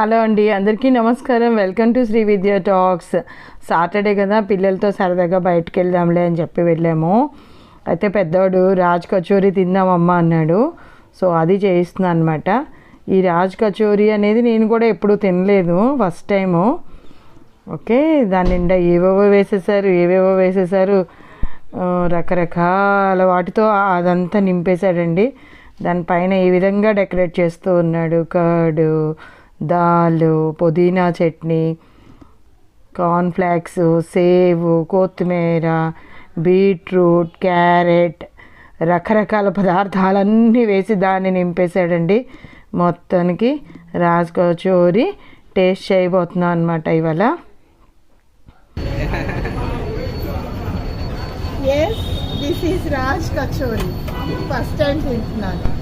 Hello అండి అందరికీ నమస్కారం. Welcome to Sri Vidya talks. Saturday కదా పిల్లలతో సరదాగా బయటకు వెళ్దాంలే అని చెప్పి వెళ్ళాము. అయితే పెద్దోడు రాజ్ కచోరీ తిందామమ్మా అన్నాడు. సో అది చేయిస్తున్నాను అనమాట ఈ రాజ్ కచోరీ అనేది నేను కూడా ఎప్పుడూ తినలేదు ఫస్ట్ టైము. ఓకే దాని నిండా ఏవేవో వేసేసారు ఏవేవో వేసేసారు. రకరకాల వాటితో అదంతా నింపేశాడండి. దానిపైన ఈ విధంగా డెకరేట్ చేస్తూ ఉన్నాడు కర్డ్ దాలు పుదీనా చట్నీ కార్న్ఫ్లాక్స్ సేవు కొత్తిమీర బీట్రూట్ క్యారెట్ రకరకాల పదార్థాలన్నీ వేసి దాన్ని నింపేశాడండి. మొత్తానికి రాజ్ కచోరీ టేస్ట్ చేయబోతున్నాం అనమాట ఇవాళ. Yes this is Raj kachori first time తింటున్నాను